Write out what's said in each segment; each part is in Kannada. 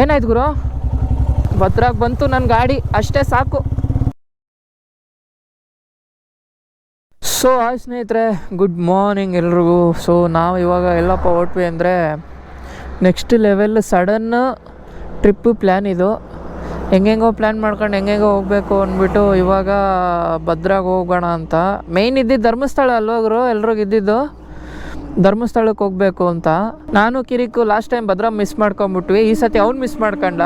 ಏನಾಯ್ತು ಗುರು? ಭದ್ರಾಗ ಬಂತು ನನ್ನ ಗಾಡಿ, ಅಷ್ಟೇ ಸಾಕು. ಸೊ ಹಾಯ್ ಸ್ನೇಹಿತರೆ ಗುಡ್ ಮಾರ್ನಿಂಗ್ ಎಲ್ರಿಗೂ. ಸೊ ನಾವು ಇವಾಗ ಎಲ್ಲಪ್ಪ ಹೊರಟ್ವಿ ಅಂದರೆ next level sudden trip plan ಇದು. ಹೆಂಗೆಂಗೋ ಪ್ಲ್ಯಾನ್ ಮಾಡ್ಕೊಂಡು ಹೆಂಗೆಂಗೋ ಹೋಗಬೇಕು ಅಂದ್ಬಿಟ್ಟು ಇವಾಗ ಭದ್ರಾಗ ಹೋಗೋಣ ಅಂತ. ಮೇಯ್ನ್ ಇದ್ದಿದ್ದು ಧರ್ಮಸ್ಥಳ ಅಲ್ವಾಗ್ರು ಎಲ್ರಿಗೂ ಇದ್ದಿದ್ದು? ಧರ್ಮಸ್ಥಳಕ್ಕೆ ಹೋಗಬೇಕು ಅಂತ. ನಾನು ಕಿರಿಕು ಲಾಸ್ಟ್ ಟೈಮ್ ಭದ್ರಾ ಮಿಸ್ ಮಾಡ್ಕೊಂಬಿಟ್ವಿ. ಈ ಸತಿ ಅವ್ನು ಮಿಸ್ ಮಾಡ್ಕೊಂಡ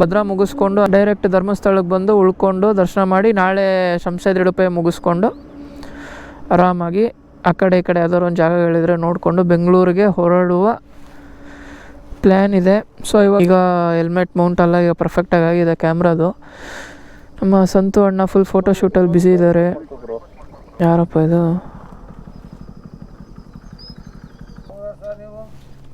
ಭದ್ರಾ ಮುಗಿಸ್ಕೊಂಡು ಡೈರೆಕ್ಟ್ ಧರ್ಮಸ್ಥಳಕ್ಕೆ ಬಂದು ಉಳ್ಕೊಂಡು ದರ್ಶನ ಮಾಡಿ ನಾಳೆ ಶಂಸೇದ್ರಿಡುಪೆ ಮುಗಿಸ್ಕೊಂಡು ಆರಾಮಾಗಿ ಆ ಕಡೆ ಈ ಕಡೆ ಯಾವ್ದಾದ್ರು ಒಂದು ಜಾಗಗಳಿದ್ರೆ ನೋಡಿಕೊಂಡು ಬೆಂಗಳೂರಿಗೆ ಹೊರಡುವ ಪ್ಲ್ಯಾನ್ ಇದೆ. ಸೊ ಇವಾಗ ಈಗ ಹೆಲ್ಮೆಟ್ ಮೌಂಟ್ ಎಲ್ಲ ಈಗ ಪರ್ಫೆಕ್ಟಾಗಿ ಆಗಿದೆ ಕ್ಯಾಮ್ರಾದು ನಮ್ಮ ಸಂತು ಅಣ್ಣ ಫುಲ್ ಫೋಟೋ ಶೂಟಲ್ಲಿ ಬ್ಯುಸಿ ಇದ್ದಾರೆ ಯಾರಪ್ಪ ಇದು ಬೆಂಗಳೂರು ಎಷ್ಟು ಗಾಡಿ ಒಂದೊಂದು ಗಾಡಿ ಕೇಳ್ತಾರೆ ಮೂರು ಸೇರಿ ಒಂದೊಂದೇ ಒಂದು ರೇಟ್ ಹೇಳಿದ್ರೆ ಮತ್ತೆ ಎಲ್ಲ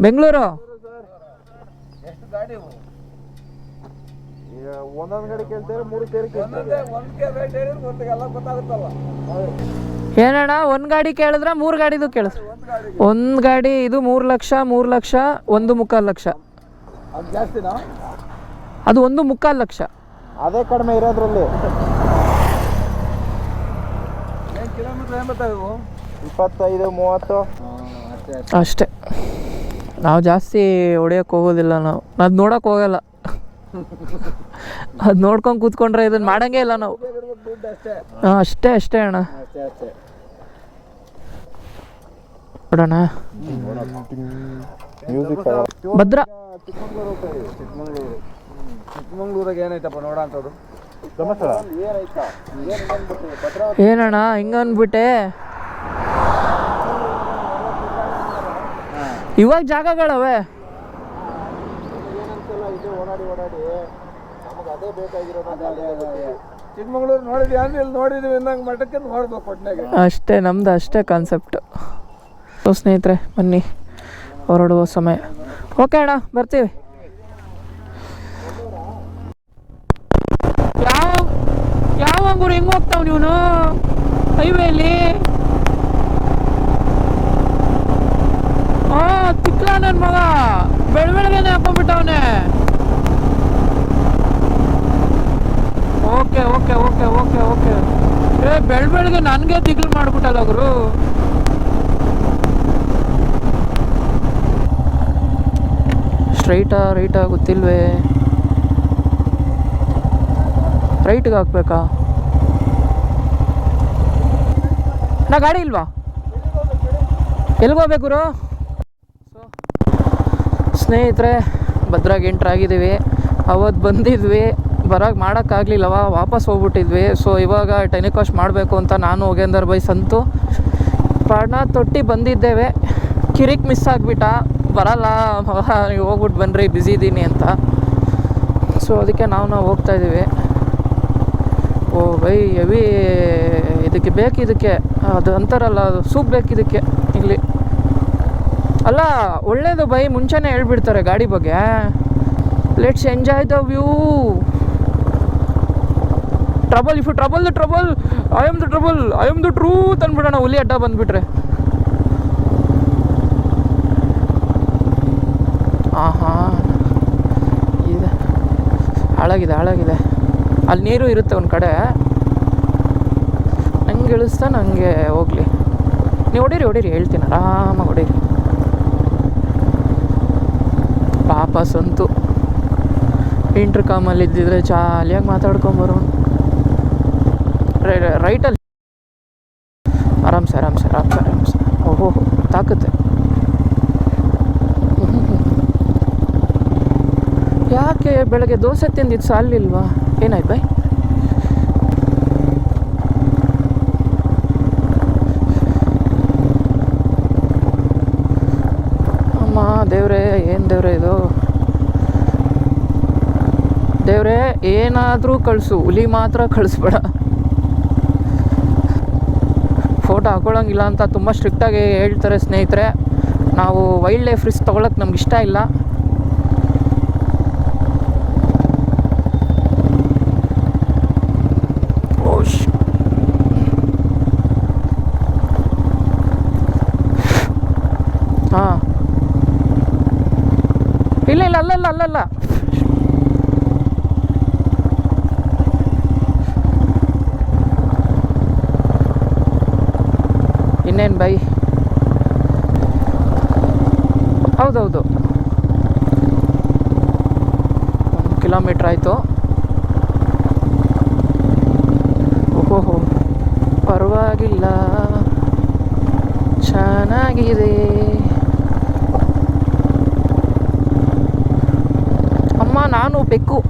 ಗೊತ್ತಾಗುತ್ತಲ್ಲ ಏನಣ್ಣ ಒಂದು ಗಾಡಿ ಕೇಳಿದ್ರೆ ಮೂರು ಗಾಡಿದು ಕೇಳಿಸ್ ಒಂದು ಗಾಡಿ ಇದು ಮೂರು ಲಕ್ಷ ಮೂರು ಲಕ್ಷ ಒಂದು ಮುಕ್ಕಾಲು ಲಕ್ಷ. ಅದು ಜಾಸ್ತಿನಾ? ಅದು ಒಂದು ಮುಕ್ಕಾಲು ಲಕ್ಷ. ಅದೇ ಕಡಿಮೆ ಇರೋದ್ರಲ್ಲಿ. ಕಿಲೋಮೀಟ್ರ್ ಇಪ್ಪತ್ತೈದು ಮೂವತ್ತು. ಅಷ್ಟೇ. ನಾವು ಜಾಸ್ತಿ ಹೊಡಿಯೋಕೆ ಹೋಗೋದಿಲ್ಲ ನಾವು. ಅದು ನೋಡೋಕೆ ಹೋಗಲ್ಲ. ಅದು ನೋಡ್ಕೊಂಡು ಕೂತ್ಕೊಂಡ್ರೆ ಇದನ್ನು ಮಾಡಂಗೇ ಇಲ್ಲ ನಾವು. ಹಾಂ ಅಷ್ಟೇ ಅಷ್ಟೇ ಅಣ್ಣ. ಅಷ್ಟೇ ಅಷ್ಟೇ ನೋಡೋಣ ಭದ್ರಾ ಚಿಕ್ಕಮಂಗ್ಳೂರು ಚಿಕ್ಕಮಂಗ್ಳೂರು ಚಿಕ್ಕಮಂಗ್ಳೂರಾಗ ಏನೈತಪ್ಪ ಏನಣ್ಣ ಹಿಂಗನ್ಬಿಟ್ಟೆ ಇವಾಗ ಜಾಗಗಳವೆ ಏನಂತೆಲ್ಲ ಇದೆ ಓಡಾಡಿ ಓಡಾಡಿ ನಮಗೆ ಅದೇ ಬೇಕಾಗಿರೋದು ಅದೇ ಅದೇ ಜಾಗಗಳವೆ ಚಿಕ್ಕಮಗಳೂರು ನೋಡಿದ್ವಿ ಅಂದ್ರೆ ಇಲ್ಲಿ ನೋಡಿದ್ವಿ ಅಂದಂಗೆ ಮಠಕ್ಕೆ ನೋಡ್ಬೇಕು ಒಟ್ಟಿನಾಗೆ ಅಷ್ಟೇ ನಮ್ದು ಅಷ್ಟೇ ಕಾನ್ಸೆಪ್ಟ್ ಸೊ ಸ್ನೇಹಿತರೆ ಬನ್ನಿ ಹೊರಡುವ ಸಮಯ. ಓಕೆ ಅಣ್ಣ ಬರ್ತೀವಿ. ಯಾವ ಯಾವ ಅಂಗೂರು ಹೆಂಗೆ ಹೋಗ್ತಾವ ನೀವು ಹೈವೇಲಿ? ನನ್ನ ಮಗ? ಬೆಳ ಬೆಳಗ್ಗೆನೆ ಹಾಕೊಂಡ್ಬಿಟ್ಟವನೆ? Okay okay okay okay okay. ಏ ಬೆಳ ಬೆಳಗ್ಗೆ ನನಗೆ ತಿಗ್ಲು ಮಾಡ್ಬಿಟ್ಟಲ್ಲ ಗುರು. ಸ್ಟ್ರೈಟಾ, ರೈಟಾ ಗೊತ್ತಿಲ್ವೇ? ರೈಟ್ಗೆ ಹಾಕ್ಬೇಕಾ? ನಾ ಗಾಡಿ ಇಲ್ವಾ? ಎಲ್ಲಿಗೆ ಹೋಗ್ಬೇಕು ಗುರು? ಸ್ನೇಹಿತರೆ, ಭದ್ರಾಗಿ ಎಂಟ್ರ್ ಆಗಿದ್ದೀವಿ ಅವತ್ತು ಬಂದಿದ್ವಿ. ಬರೋಕ್ಕೆ ಮಾಡೋಕ್ಕಾಗಲಿಲ್ಲವ? ವಾಪಸ್ ಹೋಗ್ಬಿಟ್ಟಿದ್ವಿ. ಸೊ ಇವಾಗ ಟೆನಿಕಾಸ್ಟ್ ಮಾಡಬೇಕು ಅಂತ ನಾನು ಹೋಗೇಂದರ್ ಬೈ ಸಂತು. ಪಾಡ್ನ ತೊಟ್ಟಿ ಬಂದಿದ್ದೇವೆ. ಕಿರಿಕ್ ಮಿಸ್ ಆಗಿಬಿಟ್ಟ. ಬರಲ್ಲ. ನೀವು ಹೋಗ್ಬಿಟ್ಟು ಬನ್ನಿರಿ ಬ್ಯುಸಿ ಇದ್ದೀನಿ ಅಂತ. ಸೊ ಅದಕ್ಕೆ ನಾವು ನಾವು ಹೋಗ್ತಾ ಇದ್ದೀವಿ ಓ, ಬೈ ಎವಿ ಇದಕ್ಕೆ ಬೇಕು ಇದಕ್ಕೆ ಅದು ಅಂತಾರಲ್ಲ, ಅದು ಸೂಪ್ ಬೇಕು ಇದಕ್ಕೆ ಇಲ್ಲಿ. ಅಲ್ಲ, ಒಳ್ಳೇದು ಬೈ, ಮುಂಚೆನೇ ಹೇಳ್ಬಿಡ್ತಾರೆ ಗಾಡಿ ಬಗ್ಗೆ. Let's enjoy the view trouble if trouble the trouble I am the trouble I am the truth ಅಂದ್ಬಿಡೋಣ, ಹುಲಿ ಅಡ್ಡ ಬಂದ್ಬಿಟ್ರೆ. ಆಹಾ. ಇದೆ. ಹಾಳಾಗಿದೆ ಹಾಳಾಗಿದೆ. ಅಲ್ಲಿ ನೀರು ಇರುತ್ತೆ ಒಂದು ಕಡೆ. ನಂಗೆ ಇಳಿಸ್ತಾ ನನಗೆ ಹೋಗ್ಲಿ. ನೀವು ಹೊಡೀರಿ ಹೊಡೀರಿ, ಹೇಳ್ತೀನಿ, ಆರಾಮಾಗಿ ಹೊಡೀರಿ. ಅಂತೂ. ಇಂಟ್ರ್ ಕಾಮಲ್ಲಿ ಇದ್ದಿದ್ರೆ ಜಾಲಿಯಾಗಿ ಮಾತಾಡ್ಕೊಂಬರೋನು ರೈಟಲ್ಲಿ. ಆರಾಮ್ಸೆ ಆರಾಮ್ಸೆ ಆರಾಮ್ಸೆ ಆರಾಮ್ಸೆ ಓಹೋ ತಾಕತ್ತೆ. ಯಾಕೆ ಬೆಳಗ್ಗೆ ದೋಸೆ ತಿಂದಿದ್ದು ಸಾಲಿಲ್ವಾ? ಏನಾಯ್ತು ಬಾಯ್? ಅಮ್ಮ, ದೇವ್ರೆ, ಏನು ದೇವ್ರೆ ಇದು? ದೇವ್ರೇ, ಏನಾದರೂ ಕಳಿಸು. ಹುಲಿ ಮಾತ್ರ ಕಳಿಸ್ಬೇಡ. ಫೋಟೋ ಹಾಕೊಳ್ಳೋಂಗಿಲ್ಲ ಅಂತ ತುಂಬ ಸ್ಟ್ರಿಕ್ಟಾಗಿ ಹೇಳ್ತಾರೆ ಸ್ನೇಹಿತರೆ. ನಾವು ವೈಲ್ಡ್ ಲೈಫ್ ರಿಸ್ಕ್ ತೊಗೊಳಕ್ಕೆ ನಮ್ಗೆ ಇಷ್ಟ ಇಲ್ಲ. ಹಾಂ. ಇಲ್ಲ ಇಲ್ಲ, ಅಲ್ಲಲ್ಲ ಅಲ್ಲಲ್ಲ. ಇನ್ನೇನು ಬೈ? ಹೌದೌದು. ಒಂದು ಕಿಲೋಮೀಟ್ರ್ ಆಯಿತು. ಓಹೋ ಪರವಾಗಿಲ್ಲ. ಚೆನ್ನಾಗಿದೆ. ಅಮ್ಮ, ನಾನು ಬೆಕ್ಕು.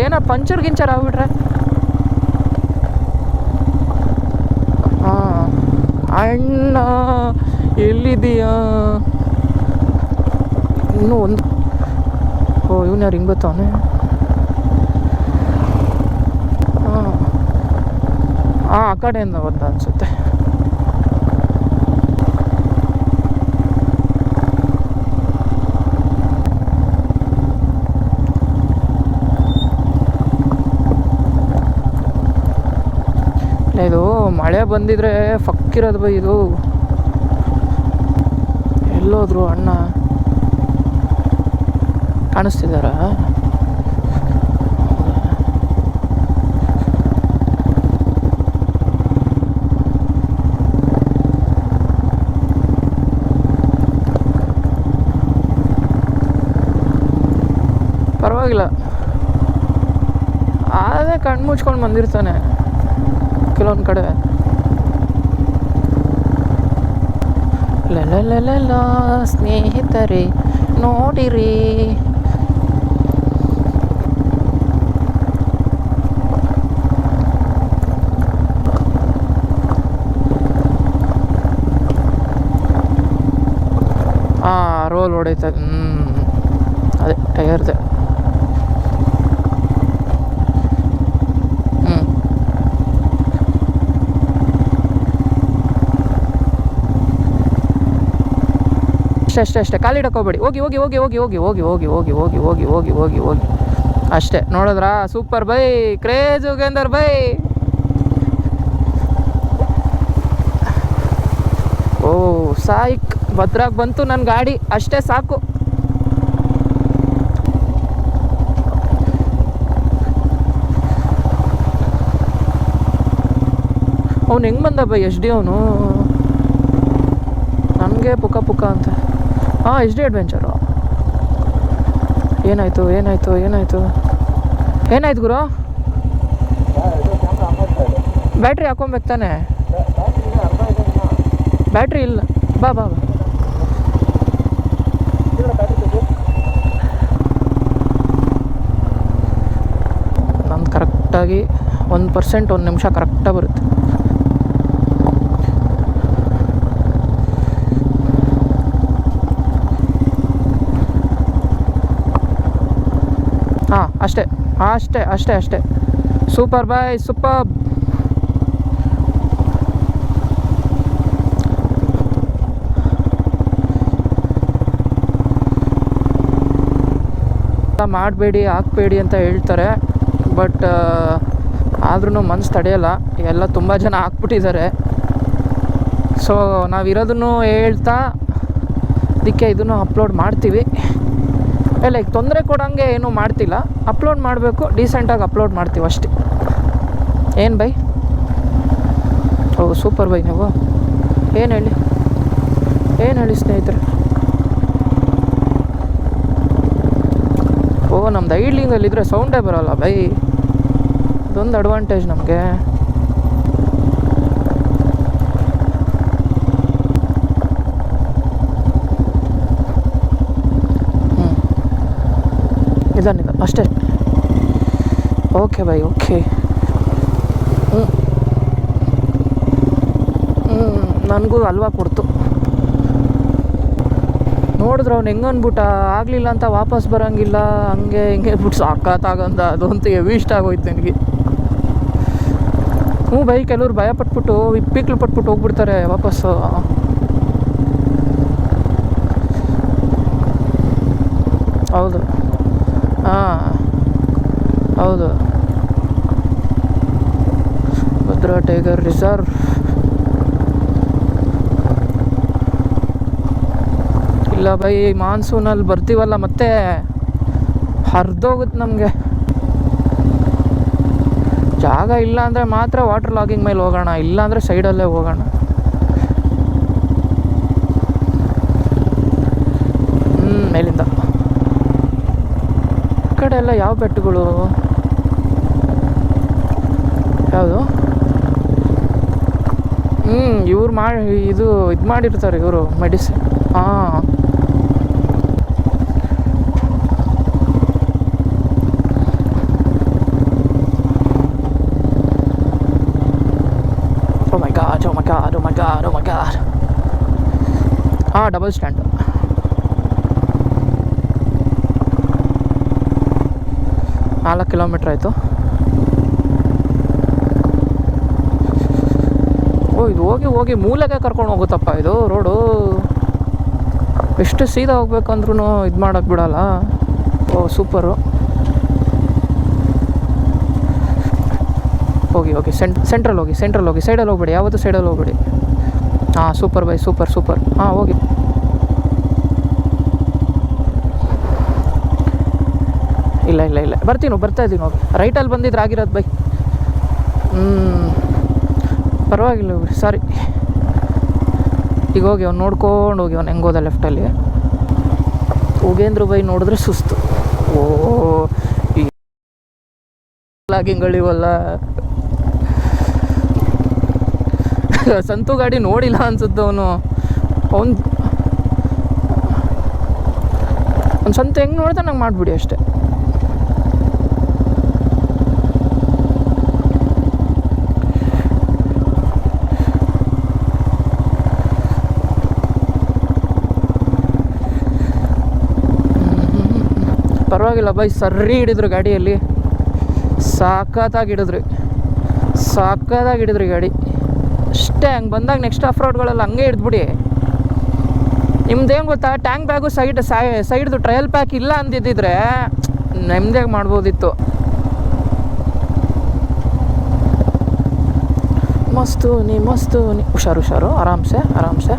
ಏನೋ ಪಂಚರ್ ಗಿಂಚರ್ ಆಗ್ಬಿಟ್ರೆ. ಅಣ್ಣ ಎಲ್ಲಿದೀಯಾ ಇನ್ನೂ ಒಂದು ಓ, ಇವನು ಯಾರು ಹಿಂಗೆ ಬರ್ತಾವನೆ ಹಾಂ. ಆ ಕಡೆಯಿಂದ ಬಂದ ಅನಿಸುತ್ತೆ. ಇದು ಮಳೆ ಬಂದಿದ್ರೆ ಫಕ್ಕಿರೋದು ಬೈ ಇದು. ಎಲ್ಲೋದ್ರು ಅಣ್ಣ. ಕಾಣಿಸ್ತಿದ್ದಾರ? ಪರವಾಗಿಲ್ಲ. ಆದರೆ ಕಣ್ಣು ಮುಚ್ಕೊಂಡು ಬಂದಿರ್ತಾನೆ. ಕೆಲವೊಂದು ಕಡೆ. ಲಲಲಲ ಸ್ನೇಹಿತರೆ ನೋಡಿರಿ. ಆ ರೋಲ್ ಹೊಡೀತದೆ ಹ್ಞೂ ಅದೇ ಟೈರ್ದು ಅಷ್ಟೇ ಅಷ್ಟೇ ಅಷ್ಟೇ ಕಾಲಿಡಕ್ಕೆ ಹೋಗ್ಬೇಡಿ ಹೋಗಿ ಹೋಗಿ ಹೋಗಿ ಹೋಗಿ ಹೋಗಿ ಹೋಗಿ ಹೋಗಿ ಹೋಗಿ ಹೋಗಿ ಹೋಗಿ ಹೋಗಿ ಹೋಗಿ ಹೋಗಿ ಅಷ್ಟೇ ನೋಡಿದ್ರಾ super by crazy Yogender bye ಓ ಸಾಯ್ಕ್ ಭದ್ರಾಗ್ ಬಂತು ನನ್ನ ಗಾಡಿ ಅಷ್ಟೇ ಸಾಕು ಅವ್ನು ಹೆಂಗೆ ಬಂದ ಬೈ ಎಚ್ ಡಿ ಅವನು ನನಗೆ ಪುಕ ಪುಕ ಅಂತ ಹಾಂ ಎಚ್ ಡಿ ಅಡ್ವೆಂಚರು ಏನಾಯಿತು ಏನಾಯಿತು ಏನಾಯಿತು? ಏನಾಯ್ತು ಗುರು? ಬ್ಯಾಟ್ರಿ ಹಾಕೊಬೇಕು ತಾನೆ? ಬ್ಯಾಟ್ರಿ ಇಲ್ಲ. ಬಾ ಬಾ ಬಾ. ಕರೆಕ್ಟಾಗಿ ಒಂದು ಪರ್ಸೆಂಟ್ ಒಂದು ನಿಮಿಷ ಕರೆಕ್ಟಾಗಿ ಬರುತ್ತೆ ಹಾಂ ಅಷ್ಟೇ ಅಷ್ಟೇ ಅಷ್ಟೇ ಅಷ್ಟೇ. ಸೂಪರ್ ಬಾಯ್ ಸೂಪರ್ ಮಾಡಬೇಡಿ, ಹಾಕ್ಬೇಡಿ ಅಂತ ಹೇಳ್ತಾರೆ. ಬಟ್ ಆದ್ರೂ ಮನ್ಸು ತಡೆಯಲ್ಲ. ಎಲ್ಲ ತುಂಬ ಜನ ಹಾಕ್ಬಿಟ್ಟಿದ್ದಾರೆ. ಸೊ ನಾವಿರೋದನ್ನು ಹೇಳ್ತಾ, ಅದಕ್ಕೆ ಇದನ್ನು ಅಪ್ಲೋಡ್ ಮಾಡ್ತೀವಿ. ಲೈಕ್ ತೊಂದರೆ ಕೊಡೋಂಗೆ ಏನೂ ಮಾಡ್ತಿಲ್ಲ. ಅಪ್ಲೋಡ್ ಮಾಡಬೇಕು ಡೀಸೆಂಟಾಗಿ ಅಪ್ಲೋಡ್ ಮಾಡ್ತೀವಿ ಅಷ್ಟೇ. ಏನು ಬೈ? ಓ ಸೂಪರ್ ಬೈ ನೀವು. ಏನು ಹೇಳಿ? ಏನು ಹೇಳಿ ಸ್ನೇಹಿತರೆ? ಓ, ನಮ್ದು ಐಡ್ಲಿಂಗಲ್ಲಿದ್ದರೆ ಸೌಂಡೇ ಬರೋಲ್ಲ ಬೈ. ಇದೊಂದು ಅಡ್ವಾಂಟೇಜ್ ನಮಗೆ. ನಿಧಾನ ನಿಧಾನ ಅಷ್ಟೇ. ಓಕೆ ಬೈ ಓಕೆ ಹ್ಞೂ ನನಗೂ ಹಲ್ವಾ ಕೊಡ್ತು ನೋಡಿದ್ರೆ ಅವ್ನು ಹೆಂಗೆ ಆಗಲಿಲ್ಲ ಅಂತ ವಾಪಸ್ ಬರೋಂಗಿಲ್ಲ, ಹಂಗೆ ಹಿಂಗೆ ಬಿಟ್ಟು ಸಾಕಾತಾಗಂದ ಅದಂತೂ ಹೆವಿ ಇಷ್ಟ ಆಗೋಯ್ತು ನನಗೆ. ಹ್ಞೂ ಬೈ, ಕೆಲವ್ರು ಭಯ ಪಟ್ಬಿಟ್ಟು ಇಪ್ಪಿಕ್ಲು ಪಟ್ಬಿಟ್ಟು ಹೋಗ್ಬಿಡ್ತಾರೆ ವಾಪಸ್ಸು ಹೌದು ಹಾಂ. ಹೌದು. Bhadra tiger reserve. ಇಲ್ಲ ಬೈ ಮಾನ್ಸೂನಲ್ಲಿ ಬರ್ತೀವಲ್ಲ ಮತ್ತೆ? ಹರಿದೋಗುತ್ತೆ ನಮಗೆ. ಜಾಗ ಇಲ್ಲ ಅಂದರೆ ಮಾತ್ರ ವಾಟರ್ ಲಾಗಿಂಗ್ ಮೇಲೆ ಹೋಗೋಣ, ಇಲ್ಲ ಅಂದರೆ ಸೈಡಲ್ಲೇ ಹೋಗೋಣ. ಹ್ಞೂ ಮೇಲಿಂದ. ಎಲ್ಲ ಯಾವ ಬೆಟ್ಟಗಳು? ಯಾವುದು? ಹ್ಞೂ ಇವ್ರು ಮಾಡಿ ಇದು ಇದು ಮಾಡಿರ್ತಾರೆ ಇವರು ಮೆಡಿಸಿನ್ ಹಾಂ. ಹಾಂ ಡಬಲ್ ಸ್ಟ್ಯಾಂಡ್ ನಾಲ್ಕು ಕಿಲೋಮೀಟ್ರ್ ಆಯಿತು. ಓ, ಇದು ಹೋಗಿ ಹೋಗಿ ಮೂಲೆಗೆ ಕರ್ಕೊಂಡು ಹೋಗುತ್ತಪ್ಪ ಇದು ರೋಡು. ಎಷ್ಟು ಸೀದಾ ಹೋಗ್ಬೇಕಂದ್ರೂ ಇದು ಮಾಡೋಕ್ಕೆ ಬಿಡಲ್ಲ. ಓ ಸೂಪರು ಹೋಗಿ ಹೋಗಿ ಸೆಂಟ್ ಸೆಂಟ್ರಲ್ ಹೋಗಿ ಸೆಂಟ್ರಲ್ ಹೋಗಿ ಸೈಡಲ್ಲಿ ಹೋಗ್ಬೇಡಿ, ಯಾವತ್ತೂ ಸೈಡಲ್ಲಿ ಹೋಗ್ಬೇಡಿ. ಹಾಂ ಸೂಪರ್ ಬೈ ಸೂಪರ್ ಸೂಪರ್ ಹಾಂ, ಹೋಗಿ ಇಲ್ಲ ಇಲ್ಲ ಇಲ್ಲ ಬರ್ತೀನಿ ಬರ್ತಾ ಇದ್ದೀನಿ ರೈಟಲ್ಲಿ ಬಂದಿದ್ರೆ ಆಗಿರೋದು ಬೈ. ಹ್ಞೂ ಪರವಾಗಿಲ್ಲ ಸಾರಿ ಈಗ ಹೋಗಿ ಅವ್ನು ನೋಡ್ಕೊಂಡು ಹೋಗಿ ಅವ್ನು ಹೆಂಗೋದ ಲೆಫ್ಟಲ್ಲಿ ಉಗೇಂದ್ರ ಬೈ ನೋಡಿದ್ರೆ ಸುಸ್ತು. ಓ ಲಾಗಿಂಗಳಿವಲ್ಲ ಸಂತು ಗಾಡಿ ನೋಡಿಲ್ಲ ಅನ್ಸುತ್ತೆ ಅವನು. ಅವನು ಸಂತು ಹೆಂಗೆ ನೋಡ್ದೆ ನಂಗೆ ಮಾಡಿಬಿಡಿ ಅಷ್ಟೇ. ಪರವಾಗಿಲ್ಲ ಬೈ ಸರ್ರಿ ಹಿಡಿದ್ರು ಗಾಡಿಯಲ್ಲಿ. ಸಾಕತ್ತಾಗಿ ಹಿಡಿದ್ರಿ ಸಾಕತ್ತಾಗಿ ಹಿಡಿದ್ರಿ ಗಾಡಿ. ಅಷ್ಟೇ, ಹಂಗೆ ಬಂದಾಗ ನೆಕ್ಸ್ಟ್ ಆಫ್ ರೋಡ್ಗಳೆಲ್ಲ ಹಂಗೆ ಹಿಡಿದ್ಬಿಡಿ. ನಿಮ್ದೇನು ಗೊತ್ತಾ ಟ್ಯಾಂಕ್ ಬ್ಯಾಗು ಸೈಡ್ ಸೈಡ್ದು ಟ್ರಯಲ್ ಪ್ಯಾಕ್ ಇಲ್ಲ ಅಂದಿದ್ದಿದ್ರೆ ನೆಮ್ಮದಿಯಾಗಿ ಮಾಡ್ಬೋದಿತ್ತು. ಮಸ್ತು ನೀ ಮಸ್ತು ನೀ. ಹುಷಾರು ಹುಷಾರು, ಆರಾಮ್ಸೆ ಆರಾಮ್ಸೆ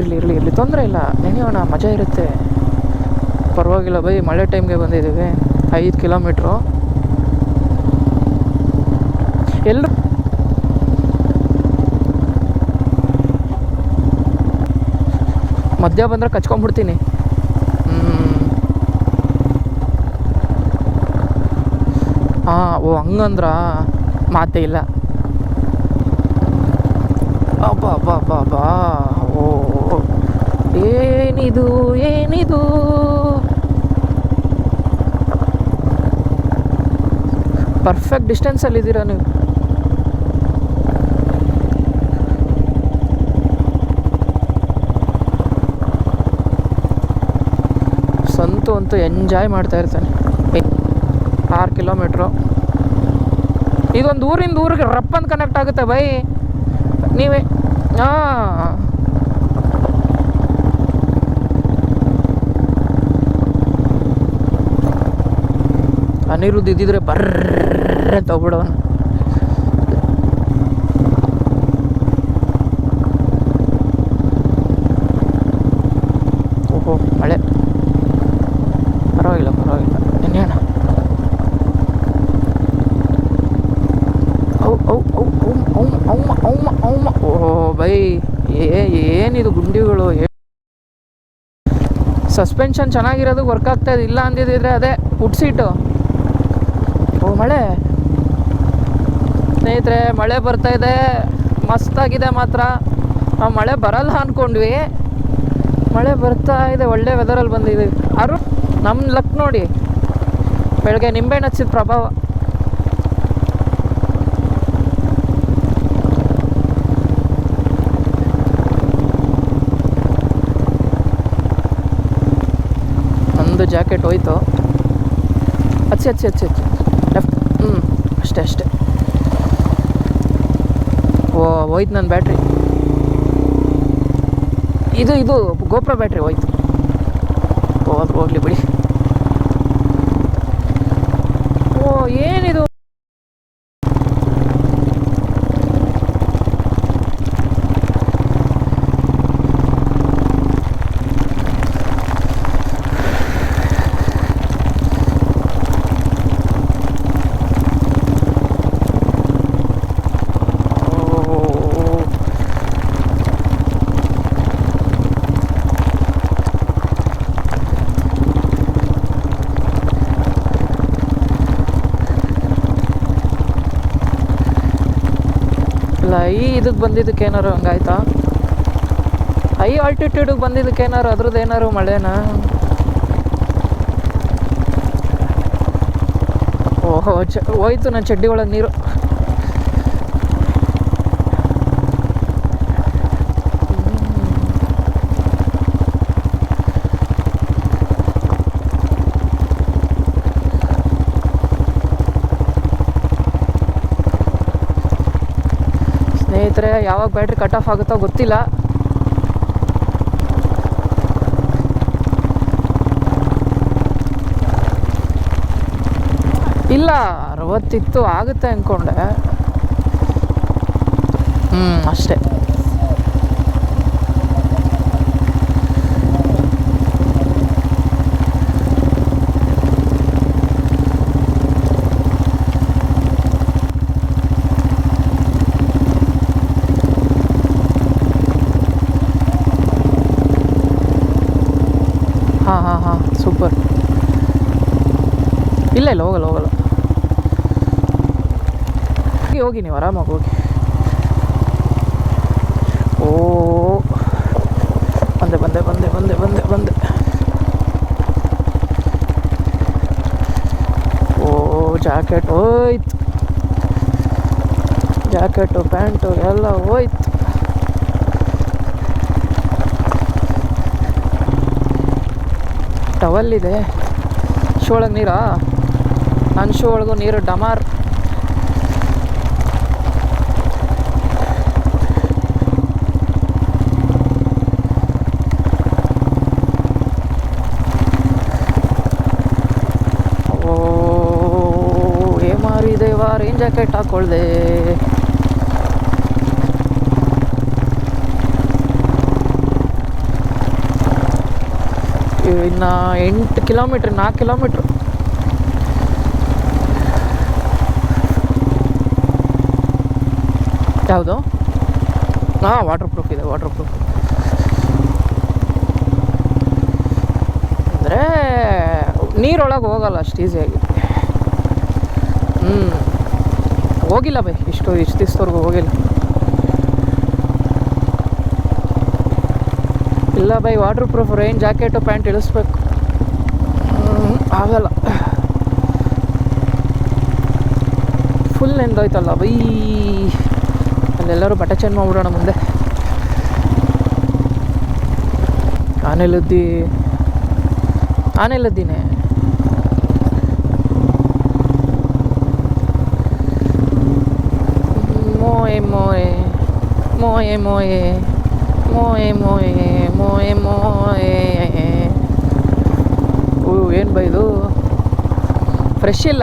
ಇರಲಿ ಇರಲಿ ಇರಲಿ ತೊಂದರೆ ಇಲ್ಲ. ನೆನೆಯೋಣ ಮಜಾ ಇರುತ್ತೆ. ಪರವಾಗಿಲ್ಲ ಬೈ ಮಳೆ ಟೈಮ್ಗೆ ಬಂದಿದ್ದೀವಿ. ಐದು ಕಿಲೋಮೀಟ್ರು ಎಲ್ಲರೂ ಮಧ್ಯ ಬಂದರೆ ಕಚ್ಕೊಂಡ್ಬಿಡ್ತೀನಿ. ಹಾಂ ಓ, ಹಂಗಂದ್ರ? ಮಾತೇ ಇಲ್ಲ. ಅಬ್ಬಾ ಅಬ್ಬಾ ಅಬ್ಬಾ ಅಬ್ಬಾ, ಓ. ಏನಿದು ಏನಿದು? ಪರ್ಫೆಕ್ಟ್ ಡಿಸ್ಟೆನ್ಸಲ್ಲಿದ್ದೀರಾ ನೀವು? ಸಂತು ಅಂತೂ ಎಂಜಾಯ್ ಮಾಡ್ತಾ ಇರ್ತಾನೆ. ಆರು ಕಿಲೋಮೀಟ್ರು ಇದೊಂದು ಊರಿಂದ ಊರಿಗೆ ರಪ್ಪಂದು ಕನೆಕ್ಟ್ ಆಗುತ್ತೆ ಬೈ. ನೀವೇ, ಹಾಂ. ಅನಿರುದ್ಧ ಇದ್ದಿದ್ರೆ ಬರ್ರ ಅಂತ ಹೋಗ್ಬಿಡವನು ಓಹೋ, ಮಳೆ. ಪರವಾಗಿಲ್ಲ ಪರವಾಗಿಲ್ಲ. ಇನ್ನೇನ ಔ ಔ ಔ ಔಮ್ ಔಮ ಔಮ ಔಮ ಓಹೋ, ಬೈ. ಏ, ಏನಿದು ಗುಂಡಿಗಳು? ಸಸ್ಪೆನ್ಷನ್ ಚೆನ್ನಾಗಿರೋದು ವರ್ಕ್ ಆಗ್ತಾ ಇಲ್ಲ ಅಂದಿದ್ರೆ ಅದೇ ಪುಟ್ಸಿಟ್ಟು ಮಳೆ. ಸ್ನೇಹಿತರೆ, ಮಳೆ ಬರ್ತಾ ಇದೆ. ಮಸ್ತಾಗಿದೆ ಮಾತ್ರ. ನಾವು ಮಳೆ ಬರಲ್ಲ ಅಂದ್ಕೊಂಡ್ವಿ ಮಳೆ ಬರ್ತಾ ಇದೆ, ಒಳ್ಳೆ ವೆದರಲ್ಲಿ ಬಂದಿದ್ದೀವಿ ಅರು ನಮ್ಮ ಲಕ್ ನೋಡಿ. ಬೆಳಗ್ಗೆ ನಿಂಬೆಹಣ್ಣು ಹಚ್ಚಿದ ಪ್ರಭಾವ. ಒಂದು ಜಾಕೆಟ್ ಹೋಯ್ತು. ಹಚ್ಚಿ ಹಚ್ಚಿ ಲೆಫ್ಟ್ ಹ್ಞೂ ಅಷ್ಟೇ ಅಷ್ಟೇ. ಓ, ಹೋಯ್ತು ನನ್ನ ಬ್ಯಾಟ್ರಿ. ಇದು ಇದು ಗೋಪ್ರ ಬ್ಯಾಟ್ರಿ ಹೋಯ್ತು. ಹೋಗ್ಲಿ ಬಿಡಿ. ಓ, ಏನಿದು ಓ ಇಲ್ಲ ಈ ಇದಕ್ಕೆ ಬಂದಿದ್ದಕ್ಕೆ ಏನಾರು ಹಂಗಾಯ್ತಾ ಹೈ ಆಲ್ಟಿಟ್ಯೂಡಿಗೆ ಬಂದಿದ್ದಕ್ಕೆ ಏನಾರು ಅದ್ರದ್ದು ಏನಾರು ಮಳೆನಾ? ಓಹೋ, ಚ ಹೋಯ್ತು ನನ್ನ ಚಡ್ಡಿ ಒಳಗೆ ನೀರು ಸ್ನೇಹಿತರೆ ಯಾವಾಗ ಬ್ಯಾಟ್ರಿ ಕಟ್ ಆಫ್ ಆಗುತ್ತೋ ಗೊತ್ತಿಲ್ಲ. ಇಲ್ಲ ಅರವತ್ತಿತ್ತು ಆಗುತ್ತೆ ಅಂದ್ಕೊಂಡೆ ಹ್ಞೂ ಅಷ್ಟೇ ಹಾಂ ಹಾಂ ಹಾಂ ಸೂಪರ್ ಇಲ್ಲ ಇಲ್ಲ ಹೋಗಲ್ಲ ಹೋಗಲ್ಲ ಹೋಗಿ ನೀವು ಆರಾಮಾಗಿ ಹೋಗಿ ಓ ಬಂದೆ ಬಂದೆ ಬಂದೆ ಬಂದೆ ಬಂದೆ ಬಂದೆ ಓ ಜಾಕೆಟ್ ಹೋಯ್ತು ಜಾಕೆಟು ಪ್ಯಾಂಟು ಎಲ್ಲ ಹೋಯ್ತು ಟವಲ್ ಇದೆ ಶೂ ಒಳಗೆ ನೀರಾ ನನ್ನ ಶೂ ಒಳಗೂ ನೀರು ಡಮಾರ್ ಓ ಏ ಮಾರಿದೇವಾ ರೇನ್ ಜಾಕೆಟ್ ಹಾಕೊಳ್ದೆ. ಇನ್ನು ಎಂಟು ಕಿಲೋಮೀಟ್ರ್ ನಾಲ್ಕು ಕಿಲೋಮೀಟ್ರ್. ಯಾವುದು? ಹಾಂ ವಾಟರ್ ಪ್ರೂಫ್ ಇದೆ ವಾಟರ್ ಪ್ರೂಫ್ ಅಂದರೆ ನೀರೊಳಗೆ ಹೋಗಲ್ಲ ಅಷ್ಟು ಈಸಿಯಾಗಿ ಹ್ಞೂ ಹೋಗಿಲ್ಲ ಬೈ, ಇಷ್ಟು ಇಷ್ಟು ದಿವಸದವರೆಗೂ ಹೋಗಿಲ್ಲ. ಇಲ್ಲ ಬೈ waterproof rain jacket pant ಇಳಿಸ್ಬೇಕು ಆಗಲ್ಲ. ಫುಲ್ ಎಂದೋಯ್ತಲ್ಲ ಬೈ. ಅಲ್ಲೆಲ್ಲರೂ ಬಟ್ಟೆ ಚೇಂಜ್ ಮಾಡ್ಬಿಡೋಣ ಮುಂದೆ. ಆನೆಲದ್ದಿ ಆನೆಲದ್ದಿನೇ moje, moje, moje, moje, moje, moje, moje, ಓ ಏನು ಬೈದು? ಫ್ರೆಶ್ ಇಲ್ಲ?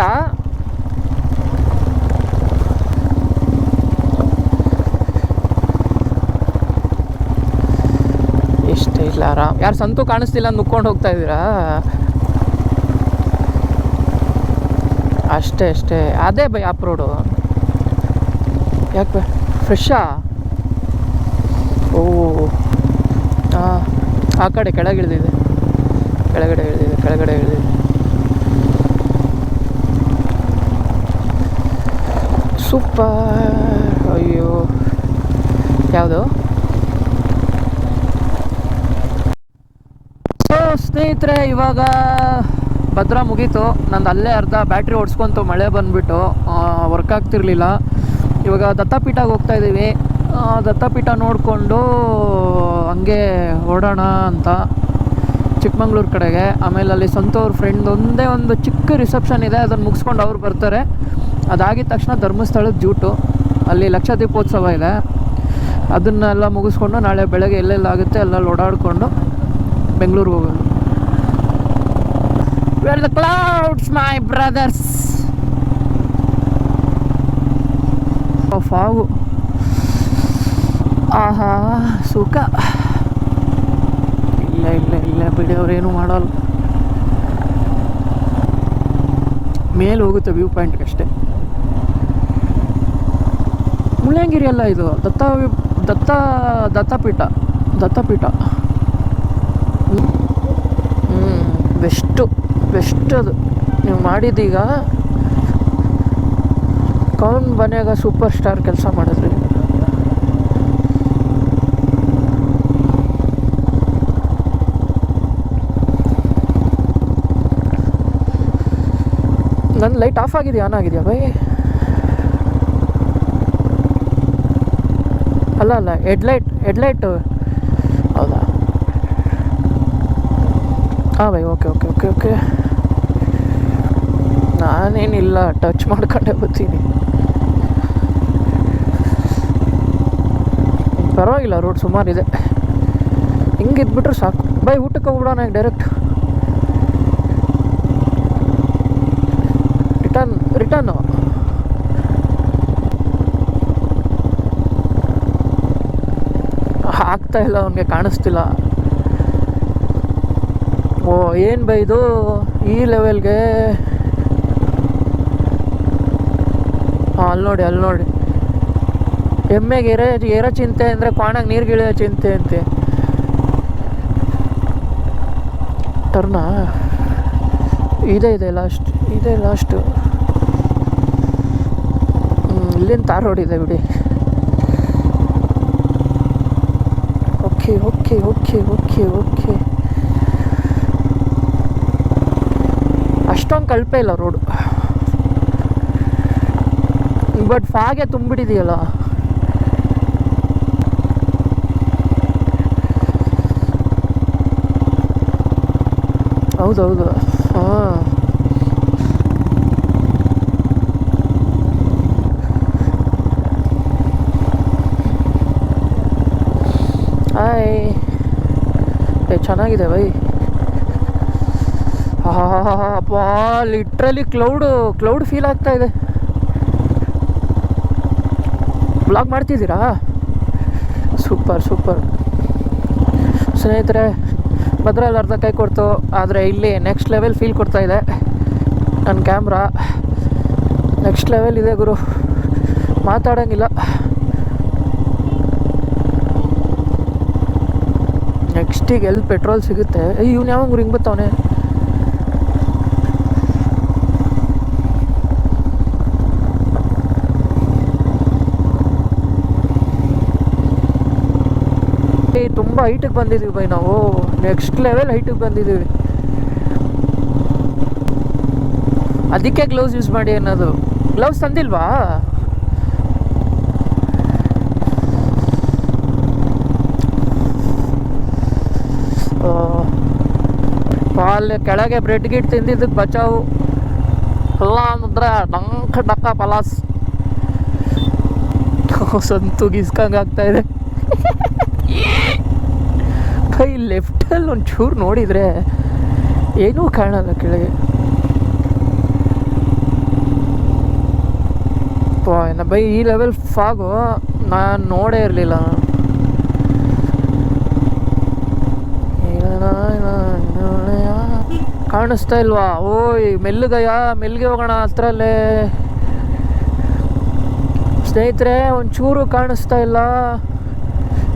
ಇಷ್ಟೇ ಇಲ್ಲ ಆರಾಮ್. ಯಾರು ಸಂತು ಕಾಣಿಸ್ತಿಲ್ಲ ನುಕ್ಕೊಂಡು ಹೋಗ್ತಾ ಇದ್ದೀರಾ? ಅಷ್ಟೇ ಅಷ್ಟೇ. ಅದೇ ಬೈ ಆಪ್ ರೋಡು ಯಾಕೆ ಫ್ರೆಶ್ಶಾ ಓ, ಆ ಕಡೆ ಕೆಳಗೆ ಇಳಿದಿದೆ. ಕೆಳಗಡೆ ಇಳಿದಿದೆ ಕೆಳಗಡೆ ಇಳಿದಿದೆ. ಸೂಪರ್ ಅಯ್ಯೋ. ಯಾವುದು? ಸೊ ಸ್ನೇಹಿತರೆ, ಇವಾಗ ಭದ್ರಾ ಮುಗೀತು. ನಂದು ಅಲ್ಲೇ ಅರ್ಧ ಬ್ಯಾಟ್ರಿ ಓಡಿಸ್ಕೊಂತು, ಮಳೆ ಬಂದುಬಿಟ್ಟು. ವರ್ಕ್ ಆಗ್ತಿರ್ಲಿಲ್ಲ. ಇವಾಗ ದತ್ತಪೀಠಕ್ಕೆ ಹೋಗ್ತಾ ಇದ್ದೀವಿ. ದತ್ತಪೀಠ ನೋಡಿಕೊಂಡು ಹಂಗೆ ಓಡೋಣ ಅಂತ ಚಿಕ್ಕಮಂಗ್ಳೂರು ಕಡೆಗೆ. ಆಮೇಲೆ ಅಲ್ಲಿ ಸ್ವಂತ ಅವ್ರ ಫ್ರೆಂಡ್ ಒಂದೇ ಒಂದು ಚಿಕ್ಕ ರಿಸೆಪ್ಷನ್ ಇದೆ, ಅದನ್ನು ಮುಗಿಸ್ಕೊಂಡು ಅವ್ರು ಬರ್ತಾರೆ. ಅದಾಗಿದ ತಕ್ಷಣ ಧರ್ಮಸ್ಥಳದ ಜೂಟು. ಅಲ್ಲಿ ಲಕ್ಷ ದೀಪೋತ್ಸವ ಇದೆ. ಅದನ್ನೆಲ್ಲ ಮುಗಿಸ್ಕೊಂಡು ನಾಳೆ ಬೆಳಗ್ಗೆ ಎಲ್ಲೆಲ್ಲ ಆಗುತ್ತೆ ಎಲ್ಲ ಓಡಾಡಿಕೊಂಡು ಬೆಂಗಳೂರಿಗೆ ಹೋಗೋದು. Where the clouds my brothers fog ಆಹಾ, ಸುಖ. ಇಲ್ಲ ಇಲ್ಲ ಇಲ್ಲ ಬಿಡಿ ಅವ್ರೇನು ಮಾಡಲ್ಲ. ಮೇಲೆ ಹೋಗುತ್ತೆ ವ್ಯೂ ಪಾಯಿಂಟ್ಗೆ ಅಷ್ಟೇ. ಮುಳ್ಳಂಗಿರಿ ಅಲ್ಲ ಇದು? ದತ್ತ ದತ್ತ, ದತ್ತಪೀಠ. ದತ್ತಪೀಠ. ಹ್ಞೂ ಬೆಸ್ಟು ಬೆಸ್ಟ್ ಅದು ನೀವು ಮಾಡಿದ್ದೀಗ ಕೌನ್ ಮನೆಯಾಗ ಸೂಪರ್ ಸ್ಟಾರ್ ಕೆಲಸ ಮಾಡಿದ್ರಿ ನನ್ನ ಲೈಟ್ ಆಫ್ ಆಗಿದೆಯಾ ಆನ್ ಆಗಿದೆಯಾ ಬೈ? ಅಲ್ಲ ಅಲ್ಲ ಹೆಡ್ಲೈಟ್ ಹೆಡ್ಲೈಟು ಹೌದಾ? ಹಾಂ ಬೈ ಓಕೆ ಓಕೆ ಓಕೆ ಓಕೆ ನಾನೇನಿಲ್ಲ ಟಚ್ ಮಾಡ್ಕೊಂಡೆ ಬರ್ತೀನಿ ಪರವಾಗಿಲ್ಲ ರೋಡ್ ಸುಮಾರಿದೆ ಹಿಂಗೆ ಇದ್ಬಿಟ್ರೆ ಸಾಕು. ಬೈ, ಊಟಕ್ಕೆ ಹೋಗ್ಬಿಡೋಣ ಡೈರೆಕ್ಟ್ ರಿಟರ್ನ್ ರಿಟರ್ನು ಆಗ್ತಾ ಇಲ್ಲ, ಅವನಿಗೆ ಕಾಣಿಸ್ತಿಲ್ಲ. ಓ, ಏನು ಬೈದು ಈ ಲೆವೆಲ್ಗೆ ಹಾಂ, ಅಲ್ಲಿ ನೋಡಿ ಅಲ್ಲಿ ನೋಡಿ. ಎಮ್ಮೆಗೆ ಏರ ಏರೋ ಚಿಂತೆ ಅಂದರೆ ಕ್ವಾಣಾಗ ನೀರು ಗಿಳಿಯೋ ಚಿಂತೆ ಅಂತೆ. ಟರ್ನಾ ಇದೆ ಇದೆ ಲಾಸ್ಟ್ ಇದೆ ಲಾಸ್ಟು ಇಲ್ಲಿಂದ ತಾರ್ ರೋಡ್ ಇದೆ ಬಿಡಿ. Okay okay okay okay okay. ಅಷ್ಟೊಂದು ಕಳಪೆ ಇಲ್ಲ ರೋಡು ಬಟ್ ಫಾಗೆ ತುಂಬಿಡಿದೆಯಲ್ಲ ಹೌದೌದು ಹಾಂ. ಹಾಯ್ ಏ, ಚೆನ್ನಾಗಿದೆ, ಬೈ. ಅಪ್ಪ ಲಿಟ್ರಲಿ ಕ್ಲೌಡು ಕ್ಲೌಡ್ ಫೀಲ್ ಆಗ್ತಾ ಇದೆ. ಬ್ಲಾಗ್ ಮಾಡ್ತಿದ್ದೀರಾ? ಸೂಪರ್ ಸೂಪರ್ ಸ್ನೇಹಿತರೆ ಭದ್ರಲ್ಲಿ ಅರ್ಧ ಕೈ ಕೊಡ್ತು, ಆದರೆ ಇಲ್ಲಿ ನೆಕ್ಸ್ಟ್ ಲೆವೆಲ್ ಫೀಲ್ ಕೊಡ್ತಾ ಇದೆ. ನನ್ನ ಕ್ಯಾಮ್ರಾ ನೆಕ್ಸ್ಟ್ ಲೆವೆಲ್ ಇದೆ ಗುರು. ಮಾತಾಡೋಂಗಿಲ್ಲ. ನೆಕ್ಸ್ಟಿಗೆ ಎಲ್ಲಿ ಪೆಟ್ರೋಲ್ ಸಿಗುತ್ತೆ? ಇವ್ನು ಯಾವಾಗ ಹಿಂಗೆ ಬತ್ತವನೆ ಏಯ್ ತುಂಬ ಹೈಟಿಗೆ ಬಂದಿದ್ದೀವಿ ಬೈ ನಾವು. ನೆಕ್ಸ್ಟ್ ಲೆವೆಲ್ ಹೈಟಿಗೆ ಬಂದಿದ್ದೀವಿ ಅದಕ್ಕೆ ಗ್ಲೌಸ್ ಯೂಸ್ ಮಾಡಿ ಅನ್ನೋದು. ಗ್ಲೌಸ್ ತಂದಿಲ್ವಾ? ಪಾಲ್ ಕೆಳಗೆ ಬ್ರೆಡ್ ಗಿಟ್ ತಿಂದಿದ್ದಕ್ಕೆ ಬಚಾವು. ಇಲ್ಲ ಅಂದ್ರೆ ಡಂಕ ಡಕ್ಕ ಪಲಾಸ್. ಸಂತು ಗಿಸ್ಕಂಗೆ ಇದೆ. ಕೈ ಲೆಫ್ಟಲ್ಲಿ ಒಂಚೂರು ನೋಡಿದರೆ ಏನೂ ಕಾಣಲ್ಲ ಕೆಳಗೆ. ಬೈ ಈ ಲೆವೆಲ್ ಫಾಗು ನಾನು ನೋಡೇ ಇರಲಿಲ್ಲ. ಕಾಣಿಸ್ತಾ ಇಲ್ವಾ? ಓಯ್, ಮೆಲ್ಲಗಯ್ಯ ಮೆಲ್ಲಿಗೆ ಹೋಗೋಣ ಹತ್ರಲ್ಲೇ. ಸ್ನೇಹಿತರೆ, ಒಂಚೂರು ಕಾಣಿಸ್ತಾ ಇಲ್ಲ.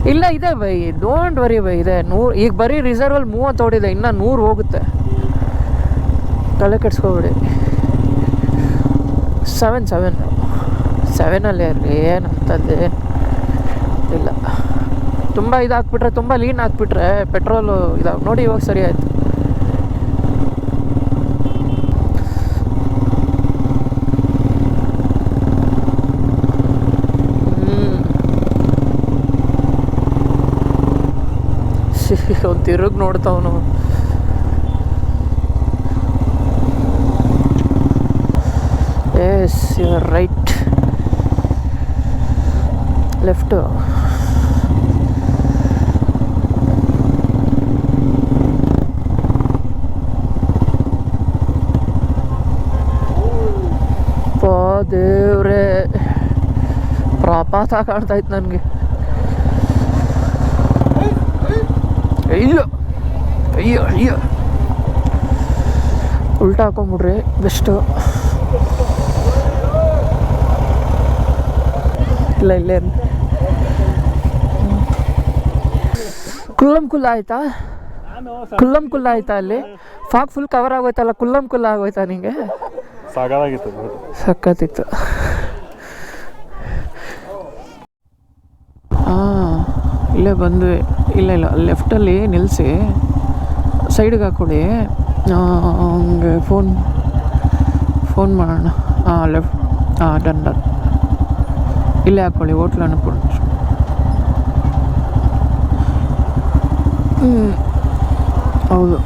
ಇಲ್ಲ, ಇದೆ ಬೈ ಡೋಂಟ್ ವರಿ ಬೈ, ಇದೆ. ನೂರು, ಈಗ ಬರೀ ರಿಸರ್ವಲ್ಲಿ ಮೂವತ್ತು ಓಡಿದೆ ಇನ್ನೂ ನೂರು ಹೋಗುತ್ತೆ. ತಲೆ ಕೆಡ್ಸ್ಕೊಬೇಡಿ. ಸೆವೆನ್ ಸೆವೆನ್ ಸೆವೆನಲ್ಲಿ ಇರಲಿ ಏನಂತದ್ದು ಇಲ್ಲ. ತುಂಬ ಇದಾಕ್ಬಿಟ್ರೆ, ತುಂಬ ಲೀನ್ ಹಾಕ್ಬಿಟ್ರೆ ಪೆಟ್ರೋಲು ಇದಾವೆ. ನೋಡಿ ಇವಾಗ ಸರಿ ಆಯಿತು. ತಿರುಗಿ ನೋಡ್ತಾವನು. ಎಸ್ ಯುವರ್ ರೈಟ್ ಲೆಫ್ಟು ದೇವ್ರೆ. ಪ್ರಪಾತ ಕಾಣ್ತಾ ಇತ್ತು ನನಗೆ. ಅಯ್ಯೋ ಅಯ್ಯೋ ಅಯ್ಯೋ. ಉಲ್ಟಾ ಹಾಕೊಂಬಿಡ್ರಿ ಬೆಸ್ಟು ಇಲ್ಲ ಇಲ್ಲೇ. ಕುಲ್ಲಂ ಕುಲ್ಲ ಆಯ್ತಾ? ಕುಲ್ಲಂ ಕುಲ್ಲ ಆಯ್ತಾ ಅಲ್ಲಿ? ಫಾಗ್ ಫುಲ್ ಕವರ್ ಆಗೋಯ್ತಲ್ಲ ಕುಲ್ಲಂ ಕುಲ್ಲ ಆಗೋಯ್ತಾ ನಿಂಗೆ? ಸಕ್ಕತ್ತಿತ್ತು ಹಾಂ ಇಲ್ಲೇ ಬಂದ್ವಿ. ಇಲ್ಲ ಇಲ್ಲ. ಲೆಫ್ಟಲ್ಲಿ ನಿಲ್ಲಿಸಿ ಸೈಡ್ಗೆ ಹಾಕ್ಕೊಡಿ. ಹಂಗೆ ಫೋನ್ ಫೋನ್ ಮಾಡೋಣ. ಹಾಂ ಲೆಫ್ಟ್ ಹಾಂ ಡನ್ ಡನ್ ಇಲ್ಲೇ ಹಾಕ್ಕೊಳ್ಳಿ ಹೋಟ್ಲ್ ಅನ್ಕೊಂಡು ಹ್ಞೂ ಹೌದು.